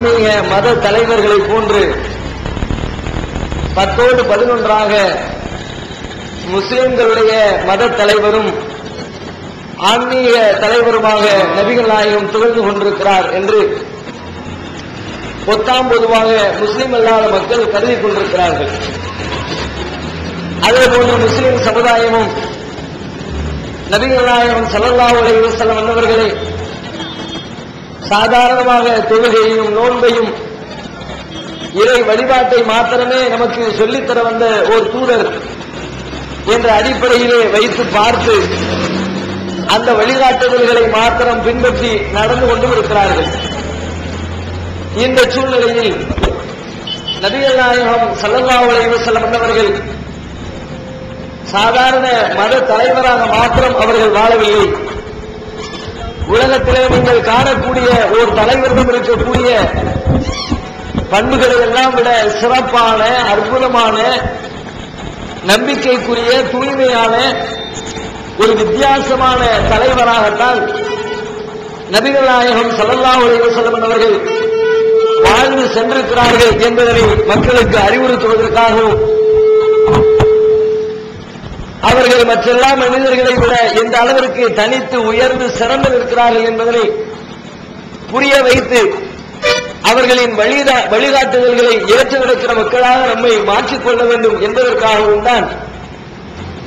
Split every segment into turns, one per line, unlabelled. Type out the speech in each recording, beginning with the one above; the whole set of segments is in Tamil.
இஸ்லாமிய மத தலைவர்களை போன்று பத்தோடு பதினொன்றாக முஸ்லிம்களுடைய மத தலைவரும் ஆன்மீக தலைவருமாக நபிகள் நாயகம் திகழ்ந்து கொண்டிருக்கிறார் என்று பொத்தாம் பொதுவாக முஸ்லிம் அல்லாத மக்கள் கருதி கொண்டிருக்கிறார்கள். அதே போன்று முஸ்லிம் சமுதாயமும் நபிகள் நாயகம் ஸல்லல்லாஹு அலைஹி வஸல்லம் சாதாரணமாக தொழுகையும் நோன்பையும் இறை வழிபாட்டை மாத்திரமே நமக்கு சொல்லித்தர வந்த ஒரு தூதர் என்ற அடிப்படையிலே வைத்து பார்த்து அந்த வழிகாட்டுதல்களை மாத்திரம் பின்பற்றி நடந்து கொண்டும் இருக்கிறார்கள் இந்த சூழ்நிலையில் நபிகள் நாயகம் ஸல்லல்லாஹு அலைஹி வந்தவர்கள் சாதாரண மத தலைவராக மாத்திரம் அவர்கள் வாழவில்லை. உலகத்திலே நீங்கள் காணக்கூடிய ஒரு தலைவரிடம் இருக்கக்கூடிய பண்புகளை எல்லாம் விட சிறப்பான அற்புதமான நம்பிக்கைக்குரிய தூய்மையான ஒரு வித்தியாசமான தலைவராகத்தான் நபிகள் நாயகம் ஸல்லல்லாஹு அலைஹி அவர்கள் வாழ்ந்து சென்றிருக்கிறார்கள் என்பதனை மக்களுக்கு அறிவுறுத்துவதற்காகவும் அவர்கள் மற்றெல்லா மனிதர்களை விட எந்த அளவிற்கு தனித்து உயர்ந்து சிறந்து நிற்கிறார்கள் என்பதனை புரிய வைத்து அவர்களின் வழிதா- வழிகாட்டுதல்களை ஏற்று நடக்கிற மக்களாக நம்மை மாற்றிக்கொள்ள வேண்டும் என்பதற்காகவும் தான்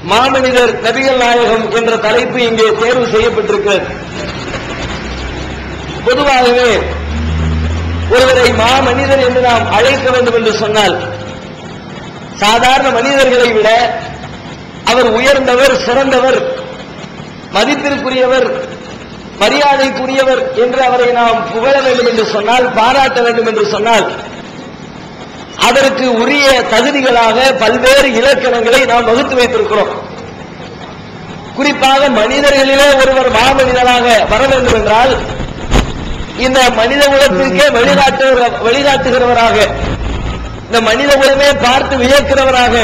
மாமனிதர் நபிகள் நாயகம் என்ற தலைப்பு இங்கே தேர்வு செய்யப்பட்டிருக்கிறது. பொதுவாகவே ஒருவரை மாமனிதர் என்று நாம் அழைக்க வேண்டும் என்று சொன்னால் சாதாரண மனிதர்களை விட அவர் உயர்ந்தவர் சிறந்தவர் மதிப்பிற்குரியவர் மரியாதைக்குரியவர் என்று அவரை நாம் புகழ வேண்டும் என்று சொன்னால் பாராட்ட வேண்டும் என்று சொன்னால் அதற்கு உரிய தகுதிகளாக பல்வேறு இலக்கணங்களை நாம் வகுத்து வைத்திருக்கிறோம். குறிப்பாக மனிதர்களிலே ஒருவர் மாமனிதராக வர வேண்டும் என்றால் இந்த மனித குலத்திற்கே வழிகாட்டுகிற வழிகாட்டுகிறவராக இந்த மனித குலமே பார்த்து வியக்கிறவராக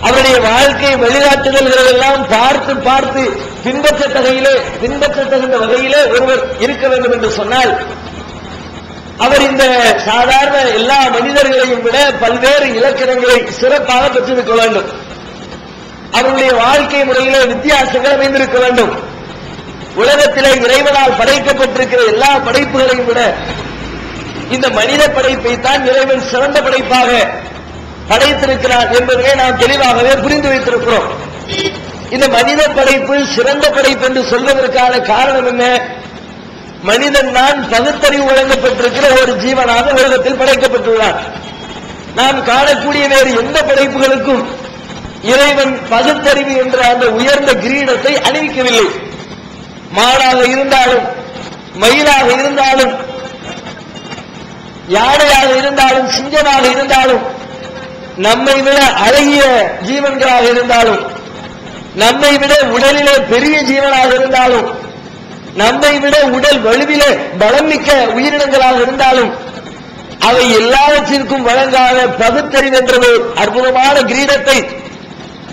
அவருடைய வாழ்க்கை வழிகாட்டுதல்கள் எல்லாம் பார்த்து பார்த்து பின்பற்ற வகையிலே பின்பற்ற தகுந்த வகையிலே ஒருவர் இருக்க வேண்டும் என்று சொன்னால் அவர் இந்த சாதாரண எல்லா மனிதர்களையும் விட பல்வேறு இலக்கணங்களை சிறப்பாக பெற்றிருக்க வேண்டும். அவருடைய வாழ்க்கை முறையிலே வித்தியாசங்கள் அமைந்திருக்க வேண்டும். உலகத்திலே இறைவனால் படைக்கப்பட்டிருக்கிற எல்லா படைப்புகளையும் விட இந்த மனித படைப்பை தான் இறைவன் சிறந்த படைப்பாக படைத்திருக்கிறார் என்பதை நாம் தெளிவாகவே புரிந்து வைத்திருக்கிறோம். இந்த மனித படைப்பு சிறந்த படைப்பு என்று சொல்வதற்கான காரணம் என்ன? மனிதன் தான் பகுத்தறிவு வழங்கப்பட்டிருக்கிற ஒரு ஜீவனாக உலகத்தில் படைக்கப்பட்டுள்ளார் நாம் காணக்கூடிய வேறு எந்த படைப்புகளுக்கும் இறைவன் பகுத்தறிவு என்ற அந்த உயர்ந்த கிரீடத்தை அணிவிக்கவில்லை. மாடாக இருந்தாலும் மயிலாக இருந்தாலும் யானையாக இருந்தாலும் சிங்கமாக இருந்தாலும் நம்மை விட அழகிய ஜீவன்களாக இருந்தாலும் நம்மை விட உடலிலே பெரிய ஜீவனாக இருந்தாலும் நம்மை விட உடல் வலுவிலே பலம் மிக்க உயிரினங்களாக இருந்தாலும் அவை எல்லாவற்றிற்கும் வழங்காத பகுத்தறிவென்றது அற்புதமான கிரீடத்தை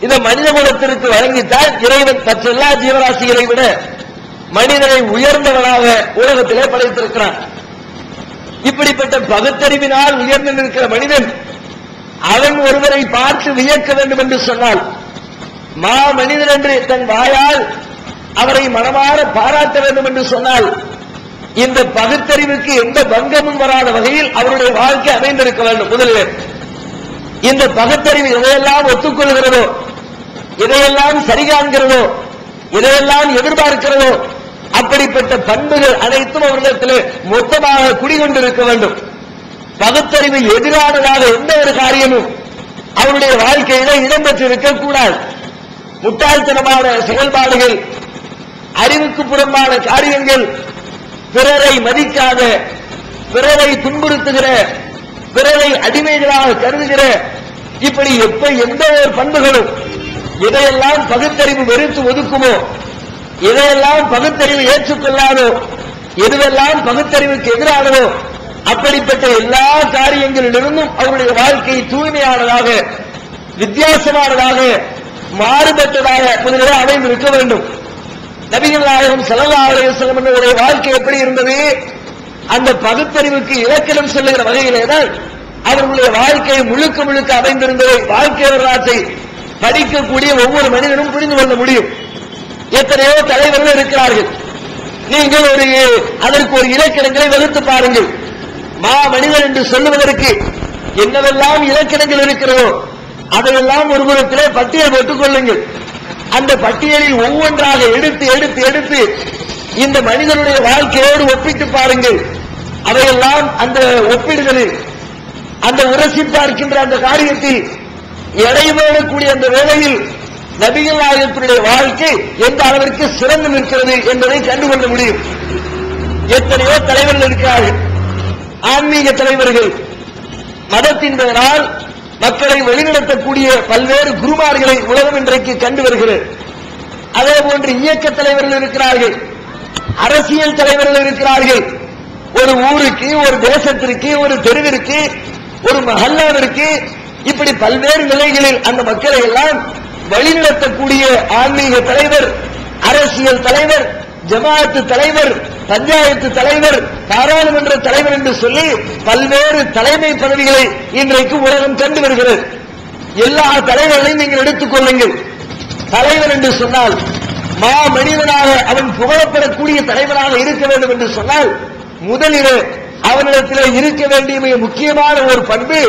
இந்த மனித குலத்திற்கு வழங்கித்தான் இறைவன் மற்ற எல்லா ஜீவராசிகளை விட மனிதனை உயர்ந்தவனாக உலகத்திலே படைத்திருக்கிறான். இப்படிப்பட்ட பகுத்தறிவினால் உயர்ந்து நிற்கிற மனிதன் அவன் ஒருவரை பார்த்து வியக்க வேண்டும் என்று சொன்னால் மா மனிதர் என்று தன் வாயால் அவரை மனமாற பாராட்ட வேண்டும் என்று சொன்னால் இந்த பகுத்தறிவுக்கு எந்த பங்கமும் வராத வகையில் அவருடைய வாழ்க்கை அமைந்திருக்க வேண்டும். முதலில் இந்த பகுத்தறிவு எதையெல்லாம் ஒத்துக்கொள்கிறதோ எதையெல்லாம் சரி காண்கிறதோ எதையெல்லாம் எதிர்பார்க்கிறதோ அப்படிப்பட்ட பண்புகள் அனைத்தும் அவர்களிடத்தில் மொத்தமாக குடிகொண்டிருக்க வேண்டும். பகுத்தறிவு எதிரானதாக எந்த ஒரு காரியமும் அவருடைய வாழ்க்கையில இடம்பெற்றிருக்க கூடாது. முட்டாள்தனமான செயல்பாடுகள் அறிவுக்கு புறம்பான காரியங்கள் பிறரை மதிக்காத பிறரை துன்புறுத்துகிற பிறரை அடிமைகளாக கருதுகிற இப்படி எப்ப எந்த ஒரு பண்புகளும் இதையெல்லாம் பகுத்தறிவு வெறுத்து ஒதுக்குமோ எதையெல்லாம் பகுத்தறிவு ஏற்றுக்கொள்ளாதோ எதுவெல்லாம் பகுத்தறிவுக்கு எதிரானதோ அப்படிப்பட்ட எல்லா காரியங்களிலிருந்தும் அவருடைய வாழ்க்கை தூய்மையானதாக வித்தியாசமானதாக மாறுபட்டதாக முதலில் அமைந்திருக்க வேண்டும். நபிகள் நாயகம் ஸல்லல்லாஹு அலைஹி வாழ்க்கை எப்படி இருந்தது? அந்த பகுத்தறிவுக்கு இலக்கணம் செல்லுகிற வகையிலே தான் அவர்களுடைய வாழ்க்கை முழுக்க முழுக்க அமைந்திருந்ததை வாழ்க்கை வரலாற்றை படிக்கக்கூடிய ஒவ்வொரு மனிதனும் புரிந்து கொள்ள முடியும். எத்தனையோ தலைவர்கள் இருக்கிறார்கள். நீங்கள் ஒரு அதற்கு ஒரு இலக்கணங்களை வகுத்து பாருங்கள். மா மனிதன் என்று சொல்லுவதற்கு என்னவெல்லாம் இலக்கணங்கள் இருக்கிறதோ அதையெல்லாம் ஒரு புறத்திலே பட்டியல் போட்டுக் கொள்ளுங்கள் அந்த பட்டியலில் ஒவ்வொன்றாக எடுத்து எடுத்து எடுத்து இந்த மனிதனுடைய வாழ்க்கையோடு ஒப்பிட்டு பாருங்கள். அவையெல்லாம் அந்த ஒப்பிடுதலில் அந்த உரசி பார்க்கின்ற அந்த காரியத்தில் எடைபோடக்கூடிய அந்த வேளையில் நபிகள் நாயகத்தினுடைய வாழ்க்கை எந்த அளவிற்கு சிறந்து நிற்கிறது என்பதை கண்டுகொள்ள முடியும். எத்தனையோ தலைவர்கள் இருக்கிறார்கள் ஆன்மீக தலைவர்கள் மதத்தின் பெயரால் மக்களை வழிநடத்தக்கூடிய பல்வேறு குருமார்களை உலகம் இன்றைக்கு கண்டு வருகிறது. அதே போன்று இயக்க தலைவர்கள் இருக்கிறார்கள். அரசியல் தலைவர்கள் இருக்கிறார்கள். ஒரு ஊருக்கு ஒரு தேசத்திற்கு ஒரு தெருவிற்கு ஒரு மகல்லாவிற்கு இப்படி பல்வேறு நிலைகளில் அந்த மக்களை எல்லாம் வழிநடத்தக்கூடிய ஆன்மீக தலைவர் அரசியல் தலைவர் ஜமாத்து தலைவர் பஞ்சாயத்து தலைவர் பாராளுமன்ற தலைவர் என்று சொல்லி பல்வேறு தலைமை பதவிகளை இன்றைக்கு உலகம் கண்டு வருகிறது. எல்லா தலைவர்களையும் நீங்கள் எடுத்துக் கொள்ளுங்கள். தலைவர் என்று சொன்னால் மா மனிதனாக அவன் புகழப்படக்கூடிய தலைவராக இருக்க வேண்டும் என்று சொன்னால் முதலில் அவனிடத்தில் இருக்க வேண்டிய மிக முக்கியமான ஒரு பண்பு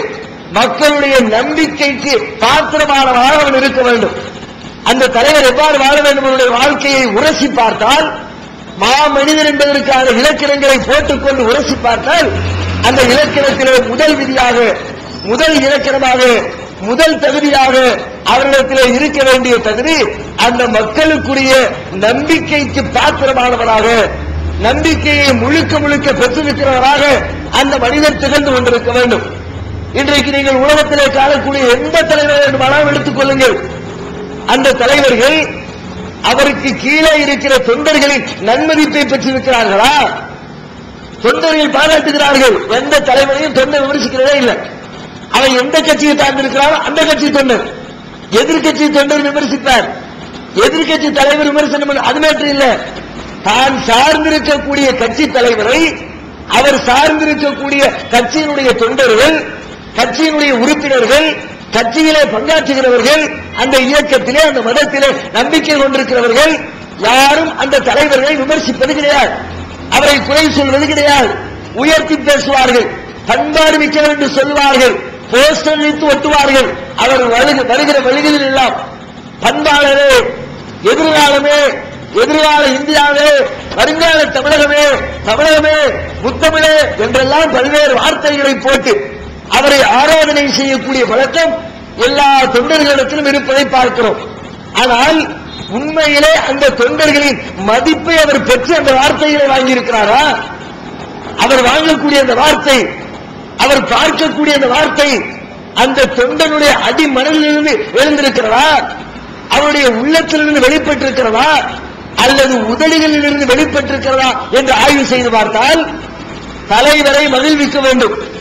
மக்களுடைய நம்பிக்கைக்கு பாத்திரமானவராக அவன் இருக்க வேண்டும். அந்த தலைவர் எவ்வாறு வாழ வேண்டும் அவருடைய வாழ்க்கையை உரசி பார்த்தால் மா மனிதன் என்பதற்கான இலக்கணங்களை போட்டுக்கொண்டு உரசி பார்த்தால் அந்த இலக்கணத்திலே முதல் விதியாக முதல் இலக்கணமாக முதல் தகுதியாக அவரிடத்திலே இருக்க வேண்டிய தகுதி அந்த மக்களுக்குரிய நம்பிக்கைக்கு பாத்திரமானவராக நம்பிக்கையை முழுக்க முழுக்க பெற்றிருக்கிறவராக அந்த மனிதர் திகழ்ந்து கொண்டிருக்க வேண்டும். இன்றைக்கு நீங்கள் உலகத்திலே காணக்கூடிய எந்த தலைவர் வேண்டுமானாலும் எடுத்துக் கொள்ளுங்கள். அந்த தலைவர்கள் அவருக்கு கீழே இருக்கிற தொண்டர்களின் நன்மதிப்பை பெற்றிருக்கிறார்களா? தொண்டர்கள் பாராட்டுகிறார்கள். எந்த தலைவரையும் தொண்டர் விமர்சிக்கிறதே இல்லை. அவன் எந்த கட்சியை சார்ந்திருக்கிறாரோ அந்த கட்சி தொண்டர். எதிர்கட்சி தொண்டர் விமர்சிப்பார். எதிர்கட்சி தலைவர் விமர்சனம் அது மேற்று இல்ல. தான் சார்ந்திருக்கக்கூடிய கட்சி தலைவரை அவர் சார்ந்திருக்கக்கூடிய கட்சியினுடைய தொண்டர்கள் கட்சியினுடைய உறுப்பினர்கள் கட்சியிலே பங்காற்றுகிறவர்கள் அந்த இயக்கத்திலே அந்த மதத்திலே நம்பிக்கை கொண்டிருக்கிறவர்கள் யாரும் அந்த தலைவர்களை விமர்சிப்பது கிடையாது. அவரை குறை சொல்வது கிடையாது. உயர்த்தி பேசுவார்கள் பண்பாடு மிக்கவர் என்று சொல்வார்கள் போஸ்டர் வைத்து ஒட்டுவார்கள். அவர் வருக- வருகிற வழிகளில் எல்லாம் பண்பாளரே எதிர்காலமே எதிர்கால இந்தியாவே வருங்கால தமிழகமே தமிழகமே முத்தமிழே என்றெல்லாம் பல்வேறு வார்த்தைகளை போட்டு அவரை ஆராதனை செய்யக்கூடிய பழக்கம் எல்லா தொண்டர்களிடத்திலும் இருப்பதை பார்க்கிறோம். ஆனால் உண்மையிலே அந்த தொண்டர்களின் மதிப்பை அவர் பெற்று அந்த வார்த்தைகளை வாங்கியிருக்கிறாரா? அவர் வாங்கக்கூடிய அந்த வார்த்தை அவர் பார்க்கக்கூடிய அந்த வார்த்தை அந்த தொண்டனுடைய அடிமனதிலிருந்து எழுந்திருக்கிறதா? அவருடைய உள்ளத்திலிருந்து வெளிப்பட்டிருக்கிறதா? அல்லது உதடுகளிலிருந்து வெளிப்பட்டிருக்கிறதா என்று ஆய்வு செய்து பார்த்தால் தலைவரை மகிழ்விக்க வேண்டும்.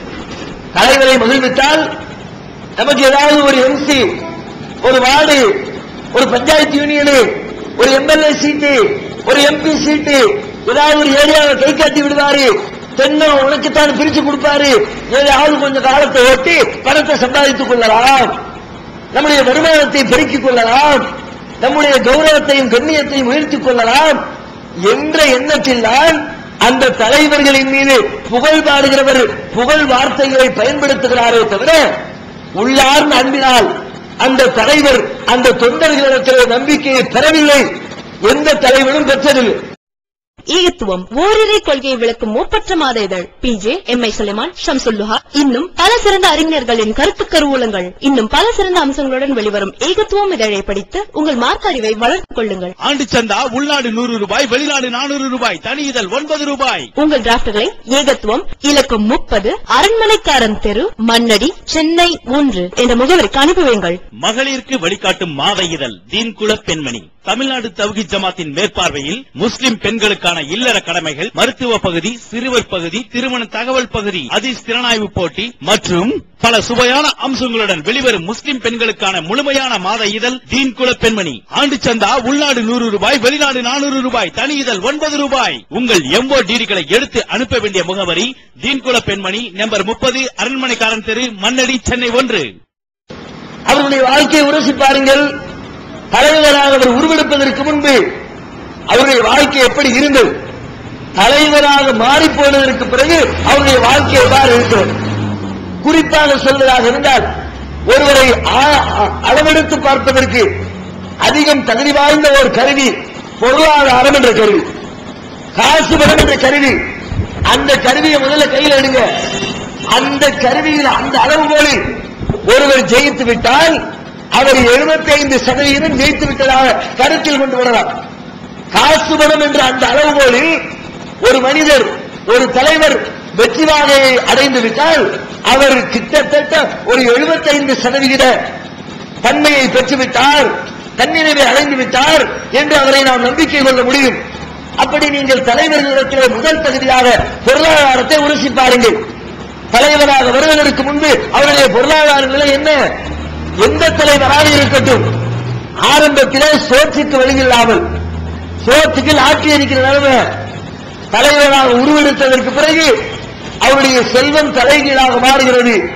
தலைவரை மகிழ்வித்தால் நமக்கு ஏதாவது ஒரு எம்சி ஒரு வார்டு ஒரு பஞ்சாயத்து யூனியனு ஒரு எம்எல்ஏ சீட்டு ஒரு எம்பி சீட்டு ஏதாவது ஒரு ஏரியாவை கை காட்டி விடுவாரு. தென்னம் உனக்குத்தான் பிரிச்சு கொடுப்பாரு. ஏதாவது கொஞ்சம் காலத்தை ஓட்டி பணத்தை சம்பாதித்துக் கொள்ளலாம். நம்முடைய வருமானத்தை பெருக்கிக் கொள்ளலாம். நம்முடைய கௌரவத்தையும் கண்ணியத்தையும் உயர்த்திக் கொள்ளலாம். என்ற எண்ணத்தில் தான் அந்த தலைவர்களின் மீது புகழ் பாடுகிறவர் புகழ் வார்த்தைகளை பயன்படுத்துகிறாரே தவிர உள்ளார்ந்த அன்பினால் அந்த தலைவர் அந்த தொண்டர்களிடத்தில் நம்பிக்கையை பெறவில்லை. எந்த தலைவரும் பெற்றதில்லை.
ஈகத்துவம் ஓரிரை கொள்கையை விளக்கும் மூப்பற்ற மாத இதழ் PJ M. I. Sulaiman Shamsulluha. இன்னும் பல சிறந்த அறிஞர்களின் கருத்து கருவூலங்கள் இன்னும் பல சிறந்த அம்சங்களுடன் வெளிவரும் ஏகத்துவம் இதழை படித்து உங்கள் மார்க்க அறிவை வளர்த்துக் கொள்ளுங்கள்.
ஆண்டு சந்தா உள்நாடு நூறு ரூபாய் வெளிநாடு நானூறு ரூபாய் தனி இதழ் ஒன்பது ரூபாய்.
உங்கள் டிராப்ட்களை ஏகத்துவம் இலக்கம் முப்பது அரண்மனைக்காரன் தெரு மண்ணடி சென்னை மூன்று என்ற முகவரிக்கு அனுப்பி வையுங்கள்.
மகளிருக்கு வழிகாட்டும் மாத இதழ் தீன்குல பெண்மணி. தமிழ்நாடு தவகி ஜமாத்தின் மேற்பார்வையில் முஸ்லிம் பெண்களுக்கான இல்லற கடமைகள் மருத்துவ பகுதி சிறுவர் பகுதி திருமண தகவல் பகுதி அதிஸ் திறனாய்வு போட்டி மற்றும் பல சுவையான அம்சங்களுடன் வெளிவரும் முஸ்லிம் பெண்களுக்கான முழுமையான மாத இதழ் தீன் குல பெண்மணி. ஆண்டு சந்தா உள்நாடு நூறு ரூபாய் வெளிநாடு நானூறு ரூபாய் தனி இதழ் ஒன்பது ரூபாய். உங்கள் எம்போ டிடிகளை எடுத்து அனுப்ப வேண்டிய முகவரி தீன் குல பெண்மணி நம்பர் முப்பது அரண்மனைக்காரன் தெரு மன்னடி சென்னை ஒன்று.
அவருடைய வாழ்க்கையை உரசி பாருங்கள். தலைவராக அவர் உருவெடுப்பதற்கு முன்பு அவருடைய வாழ்க்கை எப்படி இருந்தது? தலைவராக மாறி போனதற்கு பிறகு அவருடைய வாழ்க்கை எவ்வாறு இருக்கிறது? குறிப்பாக சொல்வதாக இருந்தால் ஒருவரை அளவெடுத்து பார்ப்பதற்கு அதிகம் தகுதி வாய்ந்த ஒரு கருவி பொருளாதாரம் என்ற கருவி. காசு பணம் என்ற கருவி. அந்த கருவியை முதல்ல கையில் எடுங்க. அந்த கருவியில் அந்த அளவுகோலில் ஒருவர் ஜெயித்து விட்டால் அவர் 75% சதவீதம் ஜெயித்து விட்டதாக கருத்தில் கொண்டு வரலாம் காசு பணம் என்ற அந்த அளவுகோலில் ஒரு மனிதர் ஒரு தலைவர் வெற்றி வாகையை அடைந்து விட்டால் அவர் கிட்டத்தட்ட ஒரு 75% சதவிகித தன்மையை பெற்றுவிட்டார் தன்னிறைவை அடைந்து விட்டார் என்று அவரை நாம் நம்பிக்கை கொள்ள முடியும். அப்படி நீங்கள் தலைவர்களிடத்தில் முதல் தகுதியாக பொருளாதாரத்தை உரசி பாருங்கள். தலைவராக வருவதற்கு முன்பு அவருடைய பொருளாதார நிலை என்ன? எந்த தலைவராக இருக்கட்டும் ஆரம்பத்திலே சோற்றுக்கு வழியில்லாமல் சோற்றுக்கு ஆட்சி இருக்கிற நிலைமை தலைவராக உருவெடுத்ததற்கு பிறகு அவருடைய செல்வம் தலைகீழாக மாறுகிறது.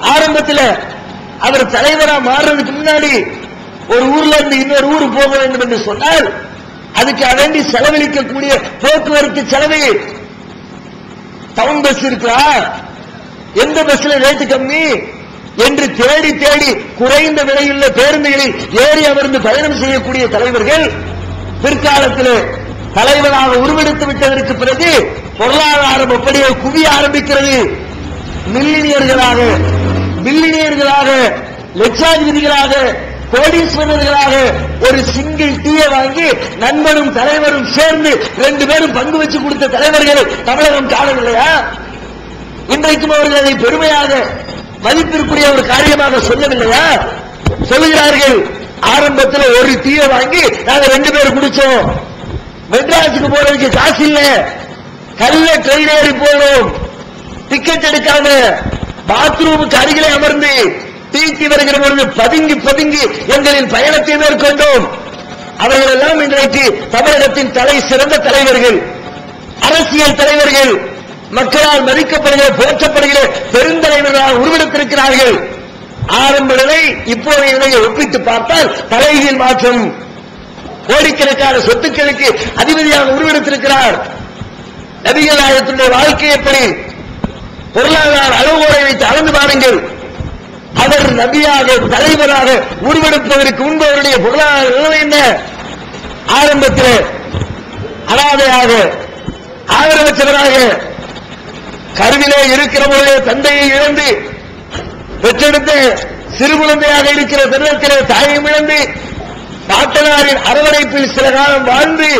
ஆரம்பத்தில் அவர் தலைவரா மாறுறதுக்கு முன்னாடி ஒரு ஊர்ல இருந்து இன்னொரு ஊர் போக வேண்டும் என்று சொன்னால் அதுக்கு வேண்டி செலவழிக்கக்கூடிய போக்குவரத்து செலவு டவுன் பஸ் இருக்கா? எந்த பஸ்ல ரேட்டு கம்மி? என்று தேடி தேடி குறைந்த விலையுள்ள பேருந்துகளில் ஏறி அமர்ந்து பயணம் செய்யக்கூடிய தலைவர்கள் பிற்காலத்தில் தலைவராக உருவெடுத்து விட்டதற்கு பிறகு பொருளாதாரம் அப்படியே குவிய ஆரம்பிக்கிறது. மில்லினியர்களாக மில்லினியர்களாக லட்சாதிபதிகளாக கோடீஸ்வரர்களாக ஒரு சிங்கிள் டீயை வாங்கி நண்பனும் தலைவரும் சேர்ந்து ரெண்டு பேரும் பங்கு வச்சு கொடுத்த தலைவர்களை தமிழகம் காணவில்லையா? இன்றைக்கும் அவர்கள் அதை பெருமையாக மதிப்பிற்குரிய ஒரு காரியமாக சொல்லவில்லையா? சொல்லுகிறார்கள் ஆரம்பத்தில் ஒரு தீய வாங்கி நாங்க ரெண்டு பேரும் குடிச்சோம். மெட்ராஸுக்கு போறதுக்கு காசு இல்ல. கல்ல ட்ரெயின் ஏறி போனோம். டிக்கெட் எடுக்காம பாத்ரூமுக்கு அருகிலே அமர்ந்து டீக்கு வருகிற பொழுது பதுங்கி பதுங்கி எங்களின் பயணத்தை மேற்கொண்டோம். அவர்களெல்லாம் இன்றைக்கு தமிழகத்தின் தலை சிறந்த தலைவர்கள் அரசியல் தலைவர்கள் மக்களால் மதிக்கப்படுகிற போற்றப்படுகிற பெருந்தலைவர்களாக உருவெடுத்திருக்கிறார்கள். ஆரம்ப நிலை இப்போதைய நிலையை ஒப்பிட்டு பார்த்தால் தலைகீழ் மாற்றம். கோடிக்கணக்கான சொத்துக்களுக்கு அதிபதியாக உருவெடுத்திருக்கிறார். நபிகள் நாயகத்தினுடைய வாழ்க்கை எப்படி? பொருளாதார அளவுகோலை வைத்து அளந்து பாருங்கள். அவர் நபியாக தலைவராக உருவெடுப்பதற்கு முன்பு அவருடைய பொருளாதார நிலைமை என்ன? ஆரம்பத்தில் அனாதையாக ஆதரவற்றவராக கருவிலே இருக்கிற பொழுது தந்தையை இழந்து பெற்றெடுத்து சிறு குழந்தையாக இருக்கிற தருணத்திலே தாயை இழந்து பாட்டனாரின் அரவணைப்பில் சில காலம் வாழ்ந்து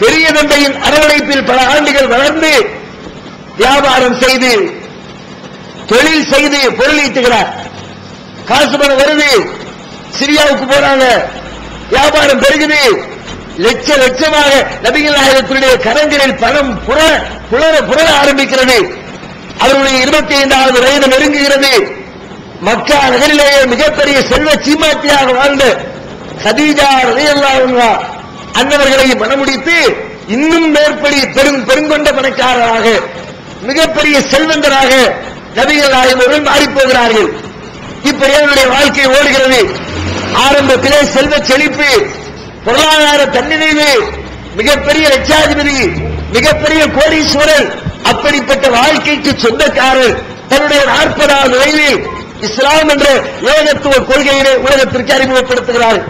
பெரிய தந்தையின் அரவணைப்பில் பல ஆண்டுகள் வளர்ந்து வியாபாரம் செய்து தொழில் செய்து பொருள் ஈட்டுகிறார் காசு பணம் வருது சிரியாவுக்கு போறாங்க வியாபாரம் பெருகுது லட்ச லட்சமாக நபிகள் நாயகத்தினுடைய கரங்களில் பணம் புற புலர புரள ஆரம்பிக்கிறது. அவருடைய இருபத்தி ஐந்தாவது வயது நெருங்குகிறது. மக்கா நகரிலேயே மிகப்பெரிய செல்வ சீமாட்டியாக வாழ்ந்த சதீஜா ரலியல்லாஹு அன்னவர்களை மனமுடித்து இன்னும் மேற்படி பெரும் பெருங்கொண்ட பணக்காரராக மிகப்பெரிய செல்வந்தராக நபிகள் நாயகர்கள் மாறிப்போகிறார்கள். இப்ப என்னுடைய வாழ்க்கை ஓடுகிறது. ஆரம்பத்திலே செல்வ செழிப்பு பொருளாதார தன்னிறைவு மிகப்பெரிய லட்சாதிபதி மிகப்பெரிய கோடீஸ்வரர் அப்படிப்பட்ட வாழ்க்கைக்கு சொந்தக்காரர் தன்னுடைய நாற்பதாவது வயதில் இஸ்லாம் என்ற ஏகத்துவ கொள்கையினை உலகத்திற்கு அறிமுகப்படுத்துகிறார்.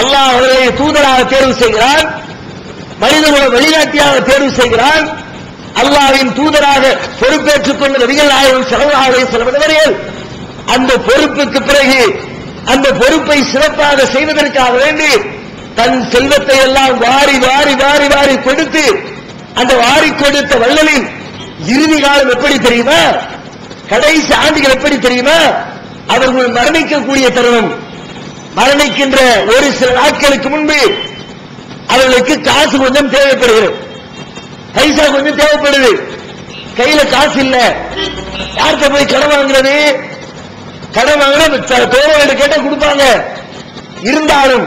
அல்லாஹ் அவர்களை தூதராக தேர்வு செய்கிறான் மனிதகுல வழிகாட்டியாக தேர்வு செய்கிறான். அல்லாவின் தூதராக பொறுப்பேற்றுக் கொண்ட நபிகள் நாயகம் செலவாக செலவர்கள் அந்த பொறுப்புக்கு பிறகு அந்த பொறுப்பை சிறப்பாக செய்வதற்காக வேண்டி தன் செல்வத்தை எல்லாம் வாரி வாரி வாரி வாரி கொடுத்து அந்த வாரி கொடுத்த வள்ளலின் இறுதி காலம் எப்படி தெரியுமா? கடைசி ஆண்டுகள் எப்படி தெரியுமா? அவர்கள் மரணிக்கக்கூடிய தருணம். மரணிக்கின்ற ஒரு சில நாட்களுக்கு முன்பு அவர்களுக்கு காசு கொஞ்சம் தேவைப்படுகிறது. பைசா கொஞ்சம் தேவைப்படுது. கையில காசு இல்ல. யார்கிட்ட போய் கடன் வாங்குறது? கடன் வாங்கினா தோழர்கள் கேட்டால் கொடுப்பாங்க. இருந்தாலும்